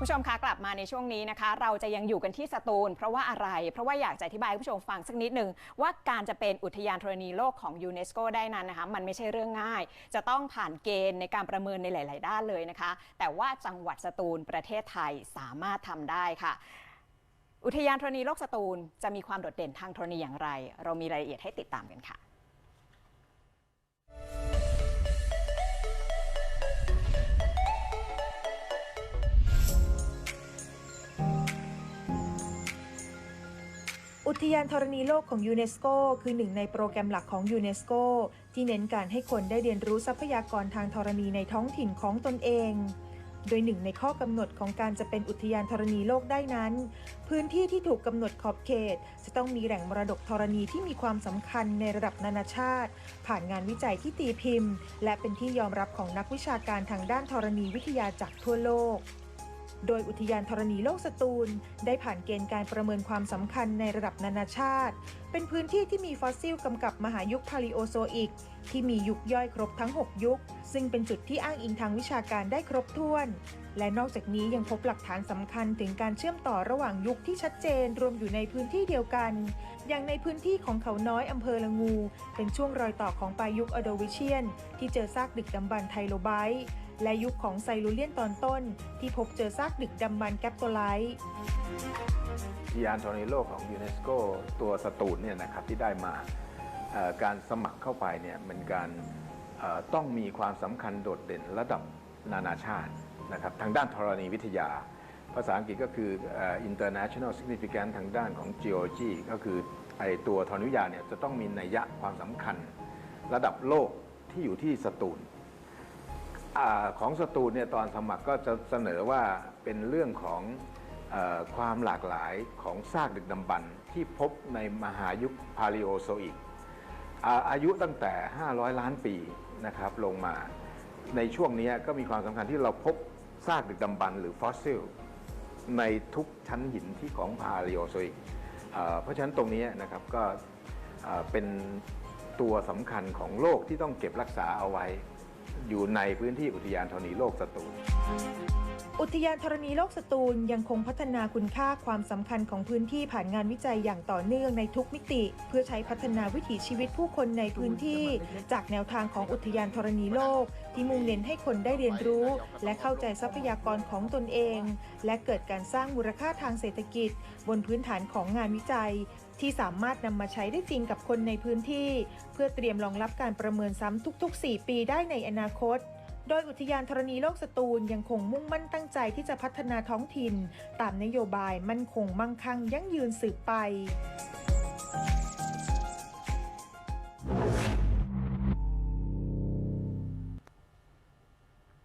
ผู้ชมคะกลับมาในช่วงนี้นะคะ เราจะยังอยู่กันที่สตูล เพราะว่าอะไร เพราะว่าอยากจะอธิบายให้ผู้ชมฟังสักนิดหนึ่งว่าการจะเป็นอุทยานธรณีโลกของยูเนสโกได้นั้นนะคะ มันไม่ใช่เรื่องง่าย จะต้องผ่านเกณฑ์ในการประเมินในหลาย ๆ ด้านเลยนะคะ แต่ว่าจังหวัดสตูลประเทศไทยสามารถทำได้ค่ะ อุทยานธรณีโลกสตูลจะมีความโดดเด่นทางธรณีอย่างไร เรามีรายละเอียดให้ติดตามกันค่ะ อุทยานธรณีโลกของยูเนสโกคือหนึ่งในโปรแกรมหลักของยูเนสโกที่เน้นการให้คนได้เรียนรู้ทรัพยากรทางธรณีในท้องถิ่นของตนเอง โดยหนึ่งในข้อกำหนดของการจะเป็นอุทยานธรณีโลกได้นั้น พื้นที่ที่ถูกกำหนดขอบเขต จะต้องมีแหล่งมรดกธรณีที่มีความสำคัญในระดับนานาชาติ ผ่านงานวิจัยที่ตีพิมพ์ และเป็นที่ยอมรับของนักวิชาการทางด้านธรณีวิทยาจากทั่วโลก โดยอุทยานธรณีโลกสตูล ได้ผ่านเกณฑ์การประเมินความสำคัญในระดับนานาชาติ เป็นพื้นที่ที่มีฟอสซิลกำกับมหายุคพาลิโอโซอิก ที่มียุคย่อยครบทั้ง 6 ยุค ซึ่งเป็นจุดที่อ้างอิงทางวิชาการได้ครบถ้วน และนอกจากนี้ยังพบหลักฐานสำคัญถึงการเชื่อมต่อระหว่างยุคที่ชัดเจนรวมอยู่ในพื้นที่เดียวกัน อย่างในพื้นที่ของเขาน้อยอำเภอละงู เป็นช่วงรอยต่อของปลายยุคอโดวิเชียน ที่เจอซากดึกดำบรรพ์ไทโลไบต์ และยุคของไซลูเลียนตอนต้น ที่พบเจอซากดึกดำบรรพ์แกปโตไลต์อุทยานธรณีโลกของยูเนสโกตัวสตูลเนี่ยนะครับที่ได้มาการสมัครเข้าไปเนี่ยมันการต้องมีความสำคัญโดดเด่นระดับนานาชาตินะครับทางด้านธรณีวิทยา ภาษาอังกฤษก็คือเอ่อ international significance ทางด้านของ geology ก็คือไอตัวธรณีวิทยาเนี่ยจะต้องมีนัยยะความสำคัญ ระดับโลกที่อยู่ที่สตูล อาของสตูเนี่ยตอนสมัครก็จะเสนอว่าเป็นเรื่องของเออความหลากหลายของซากดึกดำบรรพ์ที่พบในมหายุคพาลิโอโซอิกอาอายุตั้งแต่ 500 ล้านปีนะครับลงมา ในช่วงนี้ก็มีความสำคัญที่เราพบซากดึกดำบรรพ์หรือฟอสซิล ในทุกชั้นหินที่ของพาลิโอโซอิกเอ่อเพราะฉะนั้นตรงนี้นะครับก็เอ่อเป็นตัวสำคัญของโลกที่ต้องเก็บรักษาเอาไว้ อยู่ในพื้นที่อุทยานธรณีโลกสตูล อุทยานธรณีโลกสตูลยังคงพัฒนาคุณค่าความสำคัญของพื้นที่ผ่านงานวิจัยอย่างต่อเนื่องในทุกมิติ เพื่อใช้พัฒนาวิถีชีวิตผู้คนในพื้นที่ จากแนวทางของอุทยานธรณีโลก ที่มุ่งเน้นให้คนได้เรียนรู้ และเข้าใจทรัพยากรของตนเอง และเกิดการสร้างมูลค่าทางเศรษฐกิจ บนพื้นฐานของงานวิจัย ที่สามารถนำมาใช้ได้จริงกับคนในพื้นที่ เพื่อเตรียมรองรับการประเมินซ้ำทุก ๆ 4 ปีได้ในอนาคต โดยอุทยานธรณีโลกสตูลยังคงมุ่งมั่นตั้งใจที่จะพัฒนาท้องถิ่น ตามนโยบายมั่นคงมั่งคั่งยั่งยืนสืบไป